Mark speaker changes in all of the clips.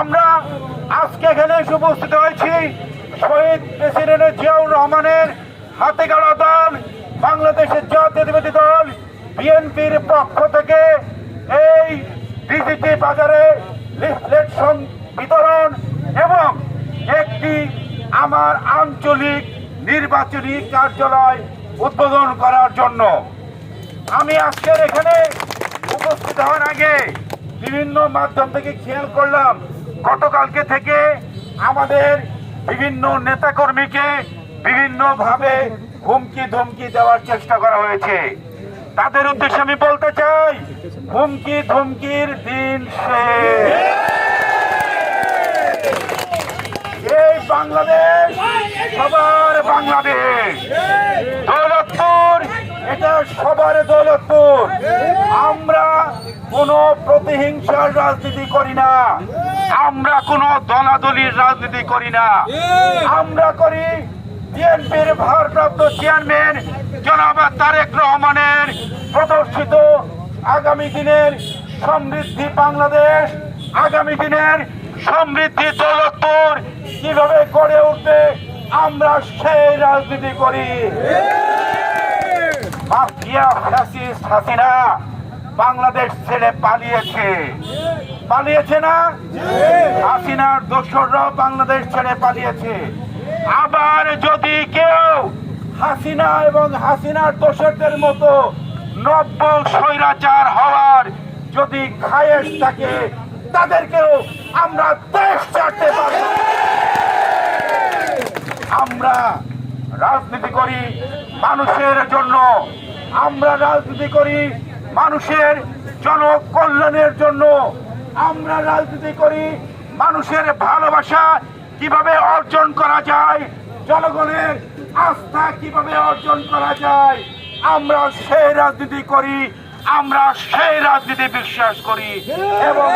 Speaker 1: আমরা আজকে এখানে এসে উপস্থিত হয়েছি শহীদ প্রেসিডেন্ট জিয়াউর রহমানের হাতে গড়া দল, বাংলাদেশের জাতীয়তাবাদী দল, বিএনপির পক্ষ থেকে এই ডিজিটি বাজারে লিফলেট বিতরণ এবং একটি আমার আঞ্চলিক নির্বাচনী কার্যালয় উদ্বোধন করার জন্য। আমি আজকের এখানে উপস্থিত হওয়ার আগে বিভিন্ন মাধ্যম থেকে খেয়াল করলাম গতকালকে থেকে আমাদের বিভিন্ন নেতাকর্মীকে বিভিন্নভাবে হুমকি ধমকি দেওয়ার চেষ্টা করা হয়েছে। তাদের উদ্দেশ্যে আমি বলতে চাই, হুমকি ধমকির দিন এই বাংলাদেশ, সবার বাংলাদেশ। দৌলতপুর, এটা সবার দৌলতপুর। আমরা কোনো প্রতিহিংসার রাজনীতি করি না। আমরা কোনো দলাদলির রাজনীতি করি না। আমরা করি বিএনপির ভারপ্রাপ্ত চেয়ারম্যান জনাব তারেক রহমানের প্রদর্শিত আগামী দিনের সমৃদ্ধি বাংলাদেশ আগামী দিনের সমৃদ্ধি দৌলতপুর কীভাবে গড়ে উঠবে আমরা সেই রাজনীতি করি। Mafia fascist Hasina. বাংলাদেশ ছেড়ে পালিয়েছে। পালিয়েছে না? হাসিনার দোসররাও বাংলাদেশ ছেড়ে পালিয়েছে। আবার যদি কেউ হাসিনা এবং হাসিনার দোসরদের মতো নব্য স্বৈরাচার হওয়ার যদি খায়েশ থাকে, তাদেরকেও আমরা দেশ ছাড়তে পারি আমরা রাজনীতি করি মানুষের জন্য। আমরা রাজনীতি করি মানুষের জনকল্যাণের জন্য আমরা রাজনীতি করি। মানুষের ভালোবাসা কীভাবে অর্জন করা যায়, জনগণের আস্থা কীভাবে অর্জন করা যায়, আমরা সেই রাজনীতি করি, আমরা সেই রাজনীতি বিশ্বাস করি এবং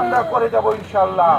Speaker 1: আমরা করে যাব ইনশাল্লাহ